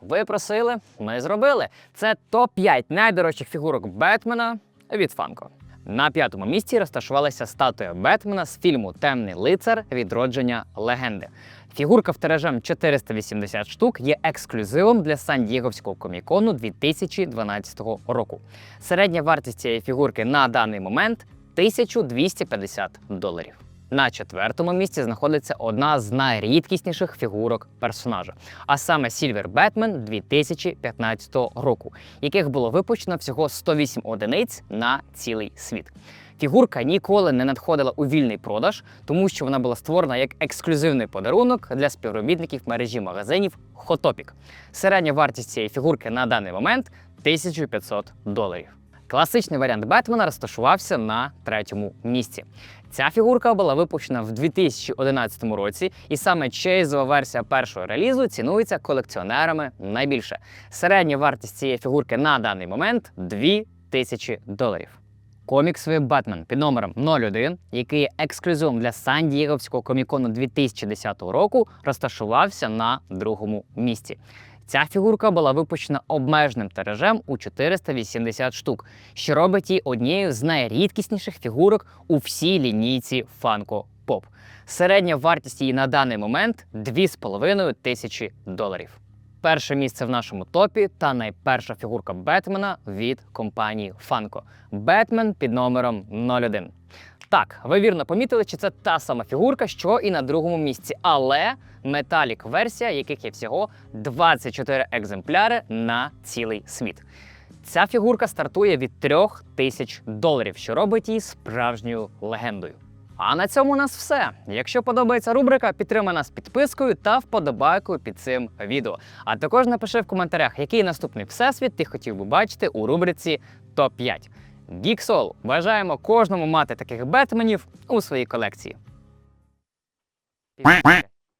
Ви просили, ми зробили. Це топ-5 найдорожчих фігурок Бетмена від Фанко. На п'ятому місці розташувалася статуя Бетмена з фільму Темний лицар відродження легенди. Фігурка в тиражем 480 штук є ексклюзивом для Сан-Дієговського комікону 2012 року. Середня вартість цієї фігурки на даний момент 1250 доларів. На четвертому місці знаходиться одна з найрідкісніших фігурок персонажа, а саме Silver Batman 2015 року, яких було випущено всього 108 одиниць на цілий світ. Фігурка ніколи не надходила у вільний продаж, тому що вона була створена як ексклюзивний подарунок для співробітників мережі магазинів Hottopic. Середня вартість цієї фігурки на даний момент 1500 доларів. Класичний варіант Бетмена розташувався на третьому місці. Ця фігурка була випущена в 2011 році, і саме чейзова версія першого релізу цінується колекціонерами найбільше. Середня вартість цієї фігурки на даний момент 2000 доларів. Коміксовий Батмен під номером 01, який є ексклюзивом для Сан-Дієговського комікону 2010 року, розташувався на другому місці. Ця фігурка була випущена обмеженим тиражем у 480 штук, що робить її однією з найрідкісніших фігурок у всій лінійці Funko Pop. Середня вартість її на даний момент 2,5 тисячі доларів. Перше місце в нашому топі та найперша фігурка Бетмена від компанії Funko. Бетмен під номером 01. Так, ви вірно помітили, що це та сама фігурка, що і на другому місці, але металік версія, яких є всього 24 екземпляри на цілий світ. Ця фігурка стартує від 3000 тисяч доларів, що робить її справжньою легендою. А на цьому у нас все. Якщо подобається рубрика, підтримай нас підпискою та вподобайкою під цим відео. А також напиши в коментарях, який наступний всесвіт ти хотів би бачити у рубриці топ 5 Діксол. Бажаємо кожному мати таких бетменів у своїй колекції.